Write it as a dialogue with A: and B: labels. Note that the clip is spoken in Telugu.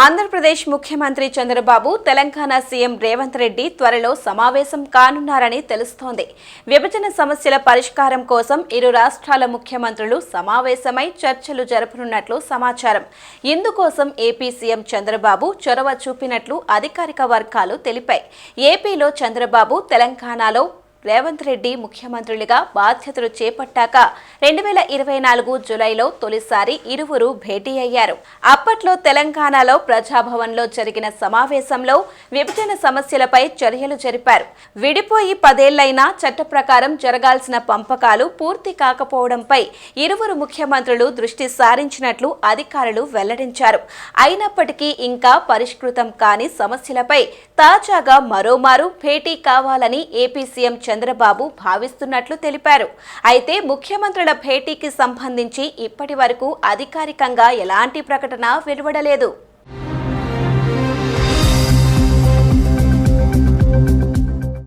A: ఆంధ్రప్రదేశ్ ముఖ్యమంత్రి చంద్రబాబు తెలంగాణ సీఎం రేవంత్ రెడ్డి త్వరలో సమావేశం కానున్నారని తెలుస్తోంది. విభజన సమస్యల పరిష్కారం కోసం ఇరు రాష్ట్రాల ముఖ్యమంత్రులు సమావేశమై చర్చలు జరపనున్నట్లు సమాచారం. ఇందుకోసం ఏపీ సీఎం చంద్రబాబు చొరవ చూపినట్లు అధికారిక వర్గాలు తెలిపాయి. ఏపీలో చంద్రబాబు తెలంగాణలో రేవంత్ రెడ్డి ముఖ్యమంత్రులుగా బాధ్యతలు చేపట్టాక రెండు వేల ఇరవై నాలుగు జులైలో తొలిసారి ఇరువురు భేటీ అయ్యారు. అప్పట్లో తెలంగాణలో ప్రజాభవన్లో జరిగిన సమావేశంలో విభజన సమస్యలపై చర్యలు జరిపారు. విడిపోయి పదేళ్ళైనా చట్ట ప్రకారం జరగాల్సిన పంపకాలు పూర్తి కాకపోవడంపై ఇరువురు ముఖ్యమంత్రులు దృష్టి సారించినట్లు అధికారులు వెల్లడించారు. అయినప్పటికీ ఇంకా పరిష్కృతం కాని సమస్యలపై తాజాగా మరోమారు భేటీ కావాలని ఏపీ సీఎం చంద్రబాబు భావిస్తున్నట్లు తెలిపారు. అయితే ముఖ్యమంత్రుల భేటీకి సంబంధించి ఇప్పటి వరకు అధికారికంగా ఎలాంటి ప్రకటన వెలువడలేదు.